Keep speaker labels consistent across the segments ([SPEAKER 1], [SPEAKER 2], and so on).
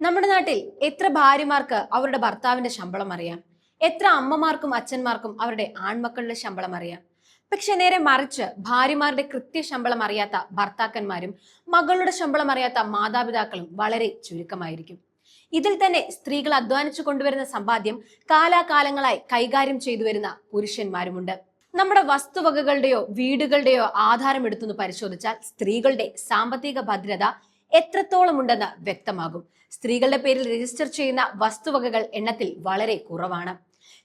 [SPEAKER 1] നമ്മുടെ നാട്ടിൽ എത്ര ഭാര്യമാർക്ക് അവരുടെ ഭർത്താവിന്റെ ശമ്പളം അറിയാം? എത്ര അമ്മമാർക്കും അച്ഛന്മാർക്കും അവരുടെ ആൺമക്കളുടെ ശമ്പളം അറിയാം? പക്ഷെ നേരെ മറിച്ച് ഭാര്യമാരുടെ കൃത്യ ശമ്പളം അറിയാത്ത ഭർത്താക്കന്മാരും മകളുടെ ശമ്പളം അറിയാത്ത മാതാപിതാക്കളും വളരെ ചുരുക്കമായിരിക്കും. ഇതിൽ തന്നെ സ്ത്രീകൾ അധ്വാനിച്ചു കൊണ്ടുവരുന്ന സമ്പാദ്യം കാലാകാലങ്ങളായി കൈകാര്യം ചെയ്തു വരുന്ന പുരുഷന്മാരുമുണ്ട്. നമ്മുടെ വസ്തുവകകളുടെയോ വീടുകളുടെയോ ആധാരം എടുത്തുനിന്ന് പരിശോധിച്ചാൽ സ്ത്രീകളുടെ സാമ്പത്തിക ഭദ്രത എത്രത്തോളം ഉണ്ടെന്ന് വ്യക്തമാകും. സ്ത്രീകളുടെ പേരിൽ രജിസ്റ്റർ ചെയ്യുന്ന വസ്തുവകകൾ എണ്ണത്തിൽ വളരെ കുറവാണ്.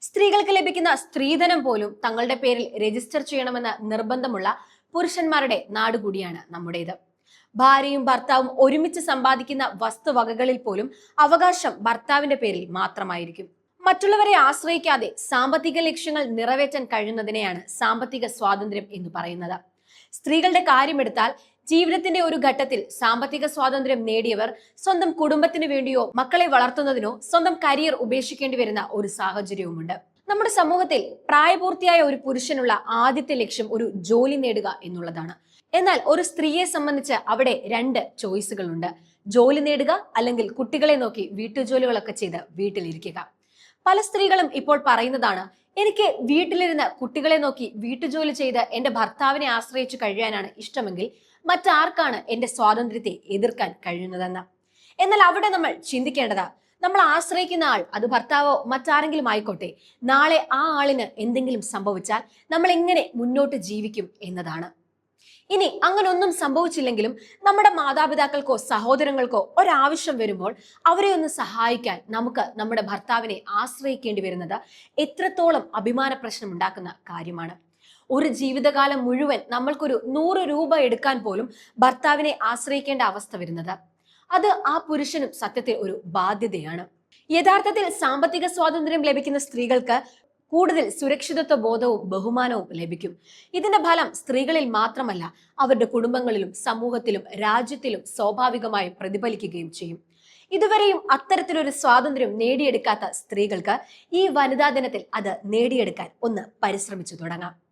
[SPEAKER 1] സ്ത്രീകൾക്ക് ലഭിക്കുന്ന സ്ത്രീധനം പോലും തങ്ങളുടെ പേരിൽ രജിസ്റ്റർ ചെയ്യണമെന്ന് നിർബന്ധമുള്ള പുരുഷന്മാരുടെ നാട് കൂടിയാണ് നമ്മുടേത്. ഭാര്യയും ഭർത്താവും ഒരുമിച്ച് സമ്പാദിക്കുന്ന വസ്തുവകകളിൽ പോലും അവകാശം ഭർത്താവിന്റെ പേരിൽ മാത്രമായിരിക്കും. മറ്റുള്ളവരെ ആശ്രയിക്കാതെ സാമ്പത്തിക ലക്ഷ്യങ്ങൾ നിറവേറ്റാൻ കഴിയുന്നതിനെയാണ് സാമ്പത്തിക സ്വാതന്ത്ര്യം എന്ന് പറയുന്നത്. സ്ത്രീകളുടെ കാര്യമെടുത്താൽ ജീവിതത്തിന്റെ ഒരു ഘട്ടത്തിൽ സാമ്പത്തിക സ്വാതന്ത്ര്യം നേടിയവർ സ്വന്തം കുടുംബത്തിന് വേണ്ടിയോ മക്കളെ വളർത്തുന്നതിനോ സ്വന്തം കരിയർ ഉപേക്ഷിക്കേണ്ടി വരുന്ന ഒരു സാഹചര്യവുമുണ്ട്. നമ്മുടെ സമൂഹത്തിൽ പ്രായപൂർത്തിയായ ഒരു പുരുഷനുള്ള ആദ്യത്തെ ലക്ഷ്യം ഒരു ജോലി നേടുക എന്നുള്ളതാണ്. എന്നാൽ ഒരു സ്ത്രീയെ സംബന്ധിച്ച് അവിടെ രണ്ട് ചോയ്സുകളുണ്ട്. ജോലി നേടുക അല്ലെങ്കിൽ കുട്ടികളെ നോക്കി വീട്ടുജോലികളൊക്കെ ചെയ്ത് വീട്ടിലിരിക്കുക. പല സ്ത്രീകളും ഇപ്പോൾ പറയുന്നതാണ് എനിക്ക് വീട്ടിലിരുന്ന് കുട്ടികളെ നോക്കി വീട്ടുജോലി ചെയ്ത് എന്റെ ഭർത്താവിനെ ആശ്രയിച്ചു കഴിയാനാണ് ഇഷ്ടമെങ്കിൽ മറ്റാർക്കാണ് എന്റെ സ്വാതന്ത്ര്യത്തെ എതിർക്കാൻ കഴിയുന്നതെന്ന്? എന്നാൽ അവിടെ നമ്മൾ ചിന്തിക്കേണ്ടതാ. നമ്മൾ ആശ്രയിക്കുന്ന ആൾ അത് ഭർത്താവോ മറ്റാരെങ്കിലും ആയിക്കോട്ടെ. നാളെ ആ ആളിന് എന്തെങ്കിലും സംഭവിച്ചാൽ നമ്മൾ എങ്ങനെ മുന്നോട്ട് ജീവിക്കും എന്നതാണ്. ഇനി അങ്ങനെ ഒന്നും സംഭവിച്ചില്ലെങ്കിലും നമ്മുടെ മാതാപിതാക്കൾക്കോ സഹോദരങ്ങൾക്കോ ഒരാവശ്യം വരുമ്പോൾ അവരെ ഒന്ന് സഹായിക്കാൻ നമുക്ക് നമ്മുടെ ഭർത്താവിനെ ആശ്രയിക്കേണ്ടി വരുന്നത് എത്രത്തോളം അഭിമാന പ്രശ്നം ഉണ്ടാക്കുന്ന കാര്യമാണ്. ഒരു ജീവിതകാലം മുഴുവൻ നമ്മൾക്കൊരു നൂറ് രൂപ എടുക്കാൻ പോലും ഭർത്താവിനെ ആശ്രയിക്കേണ്ട അവസ്ഥ വരുന്നത്. അത് ആ പുരുഷനും സത്യത്തിൽ ഒരു ബാധ്യതയാണ്. യഥാർത്ഥത്തിൽ സാമ്പത്തിക സ്വാതന്ത്ര്യം ലഭിക്കുന്ന സ്ത്രീകൾക്ക് കൂടുതൽ സുരക്ഷിതത്വ ബോധവും ബഹുമാനവും ലഭിക്കും. ഇതിന്റെ ഫലം സ്ത്രീകളിൽ മാത്രമല്ല അവരുടെ കുടുംബങ്ങളിലും സമൂഹത്തിലും രാജ്യത്തിലും സ്വാഭാവികമായി പ്രതിഫലിക്കുകയും ചെയ്യും. ഇതുവരെയും അത്തരത്തിലൊരു സ്വാതന്ത്ര്യം നേടിയെടുക്കാത്ത സ്ത്രീകൾക്ക് ഈ വനിതാ ദിനത്തിൽ അത് നേടിയെടുക്കാൻ ഒന്ന് പരിശ്രമിച്ചു തുടങ്ങാം.